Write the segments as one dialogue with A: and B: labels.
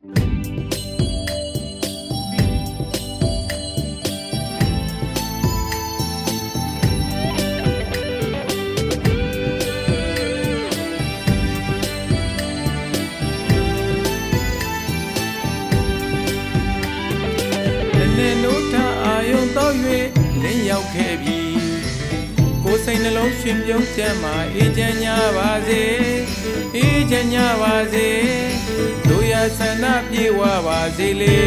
A: လင်းရောက်ခဲ့ပြီကိုယ်စိတ်နှလုံးရှင်ပြုံးချမ်းမှာအေးချမ်းကြပါစေအေးချမ်းကြပါစေတို့ရ ဆန္ဒပြေဝပါစေလေ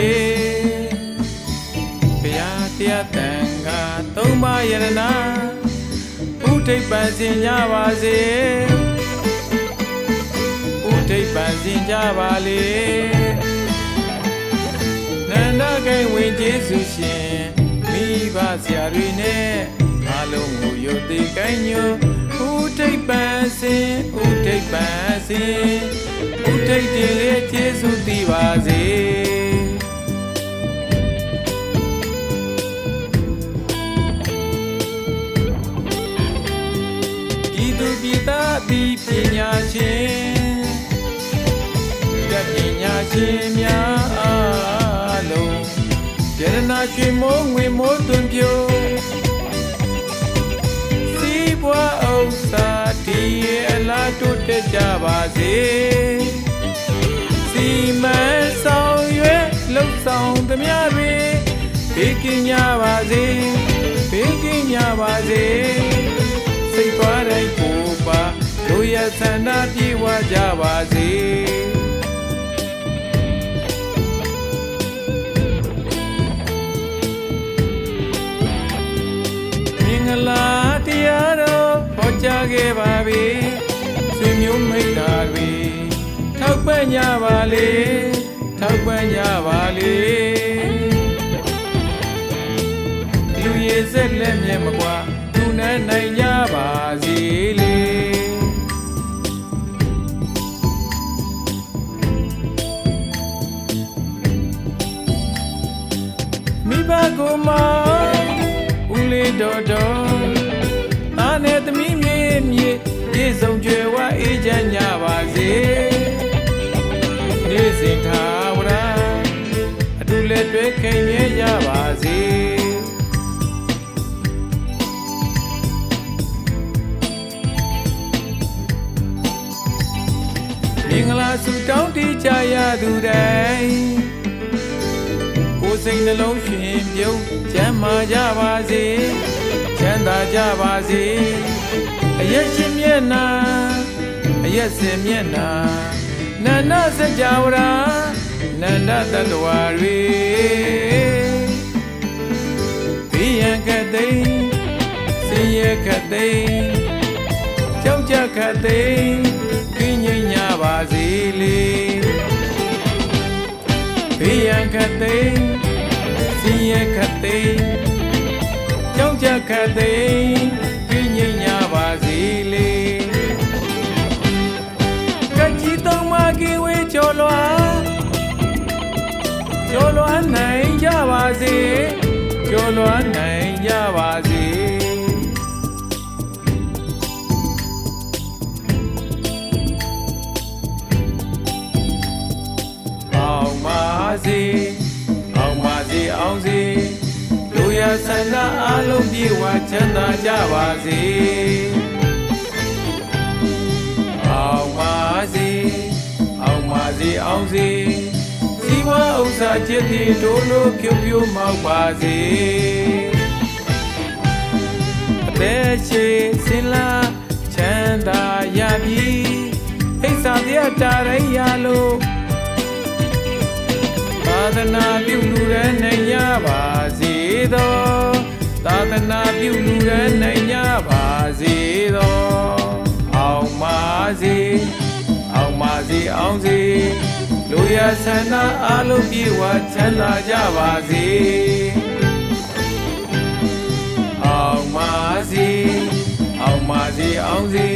A: ဘုရားတရားတန်ခါသုံးပါးယရနာဥထိပ်ပန်စင်ကြပါစေဥထိပ်ပန်စင်ကြပါလေနန္ဒကိန်ဝင်ကျေးဇူးရှင်မိဘဆရာတွေနဲ့ အလုံးကိုယုတ်တိကိုင်းညိုဥထိပ်ပန်စင်ဥထိပ်ပန်စင်ဥထိပ်တင်လေးကျေးဇူးတည်ပါစေဤသူပြည်သားသည်ပညာရှင်တတ်ပညာရှင်များအားလုံးယရနာရွှေမိုးငွေမိုးသွင်ပြို စီးပွားဥစ္စာဒီရဲ့အလားတိုးတက်ကြပါစေစီမံဆောင်ရွက်လှုပ်ဆောင်သမျှတွေဘေးကင်းကြပါစေဘေးကင်းကြပါစေစိတ်သွားတိုင်းကိုပါတို့ရဆန္ဒပြေဝကြပါစေမင်္ဂလာတရားတော်ဟော ကြားခဲ့ပါပြီဆွေမျိုးမိတ်တာတွေထောက်ပံ့ကြပါလေထောက်ပံ့ကြပါလေလူရည်စက်လက်မျက်မကွာသူနဲ့နိုင်ကြပါစေလေမိဘကိုမဦးလေးတော်တော် စဉ်သာဝရအတူလက်တွဲခင်မြဲကြပါစေမင်္ဂလာဆုတောင်းတကြရသူတိုင်းကိုယ်စိတ်နှလုံးရှင်ပြုံးချမ်းသာကြပါစေချမ်းသာကြပါစေအယက်ရှင်မျက်နာအယက်စင်မျက်နာ နန္ဒစကြဝဠာနန္ဒတတဝါတွေဘိယံကတိန်စင်ရကတိန်ကြောက်ကြခတိန်ကင်းငြိမ်ကြပါစေလေဘေးရန်ခတ်သိမ်းစင်ရခတ်သိမ်းကြောက်ကြခတ်သိမ်းပြင်းငိမ့် စေကျော်လွာနိုင်ကြပါစေအောင်ပါစေအောင်ပါစေအောင်စေလူရဆန္ဒအလုံးပြေဝချမ်းသာကြပါစေအောင်ပါစေအောင်ပါစေအောင်စေစီဝါ ဥစ္စာจิตတိတို့လိုဖြိုးဖြိုးမောက်ပါစေအသက်ရှိစင်လာချမ်းသာရပြီအိဆာတရားတာရရလို့သာသနာပြုလူရဲနိုင်ကြပါစေသောသာသနာပြုလူရဲနိုင်ကြပါစေသောအောင်ပါစေအောင်ပါစေအောင်စေ လူရဆန္ဒအလုံးပြေဝချမ်းသာကြပါစေအောင်ပါစေအောင်ပါစေအောင်စေ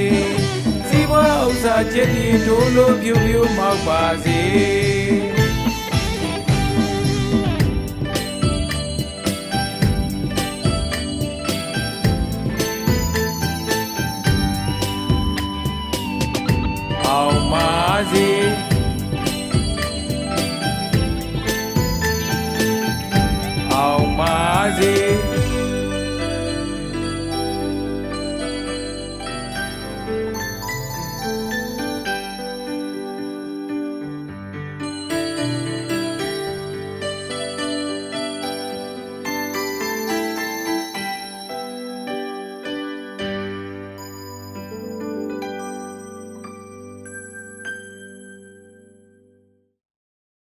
A: စီးပွားဥစ္စာချက်တီတို့လိုပြူပြူမောက်ပါစေအောင်ပါစေ